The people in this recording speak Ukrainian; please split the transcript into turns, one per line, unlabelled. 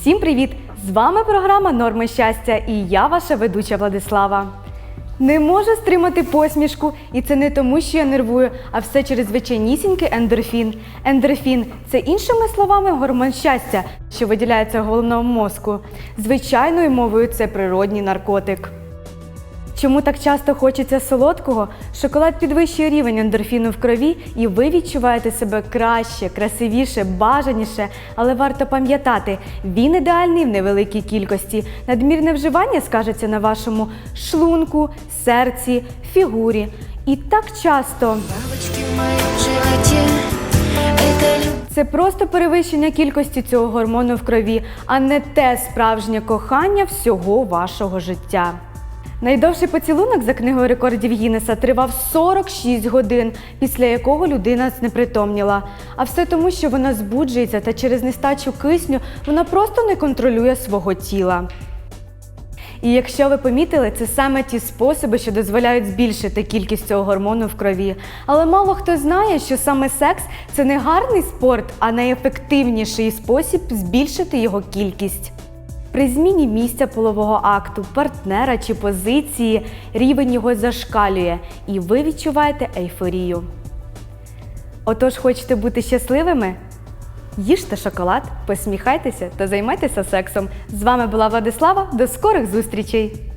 Всім привіт! З вами програма Норми щастя і я ваша ведуча Владислава. Не можу стримати посмішку, і це не тому, що я нервую, а все через звичайнісінький ендорфін. Ендорфін це іншими словами гормон щастя, що виділяється в головному мозку. Звичайною мовою це природній наркотик. Чому так часто хочеться солодкого? Шоколад підвищує рівень ендорфіну в крові, і ви відчуваєте себе краще, красивіше, бажаніше. Але варто пам'ятати, він ідеальний в невеликій кількості. Надмірне вживання скажеться на вашому шлунку, серці, фігурі. І так часто це просто перевищення кількості цього гормону в крові, а не те справжнє кохання всього вашого життя. Найдовший поцілунок за книгою рекордів Гіннеса тривав 46 годин, після якого людина знепритомніла. А все тому, що вона збуджується та через нестачу кисню вона просто не контролює свого тіла. І якщо ви помітили, це саме ті способи, що дозволяють збільшити кількість цього гормону в крові. Але мало хто знає, що саме секс це не гарний спорт, а найефективніший спосіб збільшити його кількість. При зміні місця полового акту, партнера чи позиції рівень його зашкалює, і ви відчуваєте ейфорію. Отож, хочете бути щасливими? Їжте шоколад, посміхайтеся та займайтеся сексом. З вами була Владислава. До скорих зустрічей!